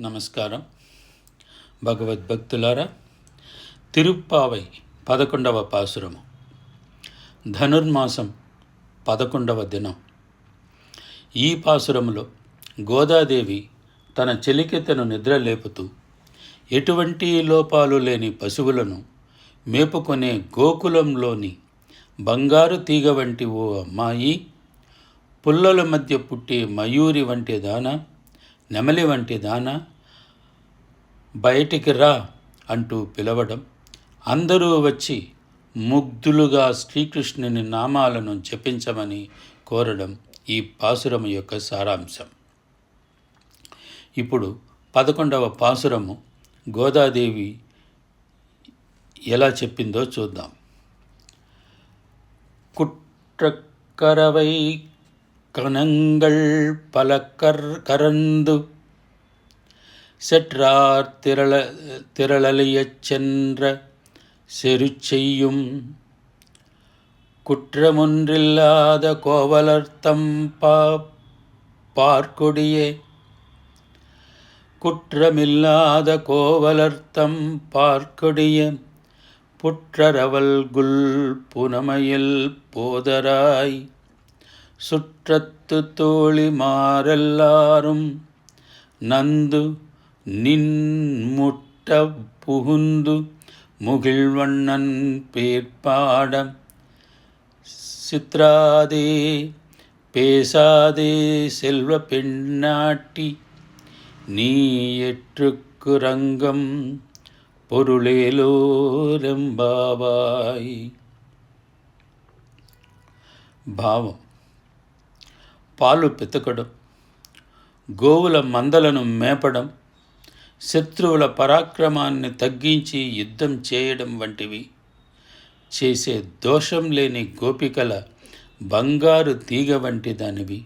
నమస్కారం. భగవద్భక్తులారా తిరుప్పావై పదకొండవ పాసురము ధనుర్మాసం పదకొండవ దినం. ఈ పాసురములో గోదాదేవి తన చెలికెత్తను నిద్రలేపుతూ ఎటువంటి లోపాలు లేని పశువులను మేపుకొనే గోకులంలోని బంగారు తీగ వంటి ఓ అమ్మాయి పుల్లల మధ్య పుట్టే మయూరి వంటి దాన నెమలి వంటి దాన బయటికి రా అంటూ పిలవడం. అందరూ వచ్చి ముగ్ధులుగా శ్రీకృష్ణుని నామాలను జపించమని కోరడం ఈ పాసురము యొక్క సారాంశం. ఇప్పుడు పదకొండవ పాసురము గోదాదేవి ఎలా చెప్పిందో చూద్దాం. కుట్రకరవై கணங்கள் பல கர் கரந்து செற்றார் திரள திரளலியச் சென்ற செருச்செய்யும் குற்றமொன்றில்லாத கோவலர்த்தம் பா பார்க்கொடியே. குற்றமில்லாத கோவலர்த்தம் பார்க்கொடிய. புற்றரவல் குல் புனமையில் போதராய் சுற்றத்து தோழிமாரெல்லாரும் நந்து நின்முட்ட புகுந்து முகிழ்வண்ணன் பேர்பாட சித்ராதே பேசாதே செல்வ பெண்ணாட்டி நீ எற்றுக்கு ரங்கம் பொருளேலோரம்பாவாய். பாவம். పాలు పితకడం గోవుల మందలను మేపడం శత్రువుల పరాక్రమాన్ని తగ్గించి యుద్ధం చేయడం వంటివి. చేసే దోషం లేని గోపికల బంగారు తీగ వంటి దానివి.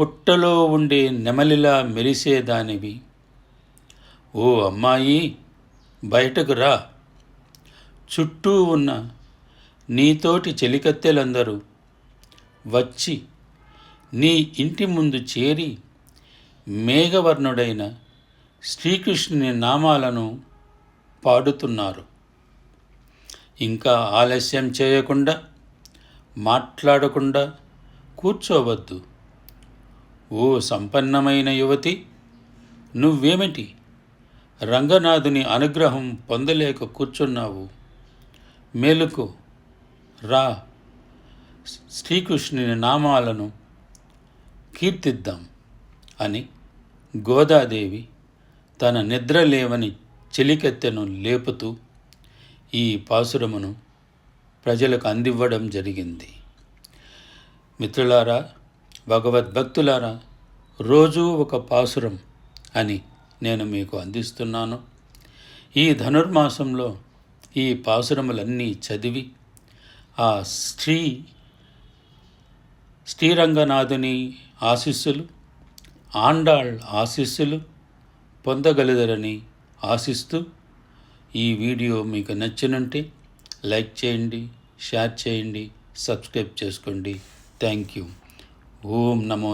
పుట్టలో ఉండే నెమలిలా మెరిసేదానివి ఓ అమ్మాయి బయటకు రా. చుట్టూ ఉన్న నీతోటి చెలికత్తెలందరూ వచ్చి నీ ఇంటి ముందు చేరి మేఘవర్ణుడైన శ్రీకృష్ణుని నామాలను పాడుతున్నారు. ఇంకా ఆలస్యం చేయకుండా మాట్లాడకుండా కూర్చోవద్దు. ఓ సంపన్నమైన యువతి నువ్వేమిటి? రంగనాథుని అనుగ్రహం పొందలేక కూర్చున్నావు. మేలుకు. రా. శ్రీకృష్ణుని నామాలను కీర్తిద్దాం అని గోదాదేవి తన నిద్రలేవని చెలికెత్తెను లేపుతూ ఈ పాసురమును ప్రజలకు అందివ్వడం జరిగింది. మిత్రులారా భగవద్భక్తులారా రోజూ ఒక పాసురం అని నేను మీకు అందిస్తున్నాను. ఈ ధనుర్మాసంలో ఈ పాసురములన్నీ చదివి ఆ శ్రీ శ్రీరంగనాథుని ఆశీస్సులు ఆండాళ్ ఆశీస్సులు పొందగలదరని ఆశిస్తూ ఈ వీడియో మీకు నచ్చినంటే లైక్ చేయండి షేర్ చేయండి సబ్స్క్రైబ్ చేసుకోండి. Thank you. Om Namo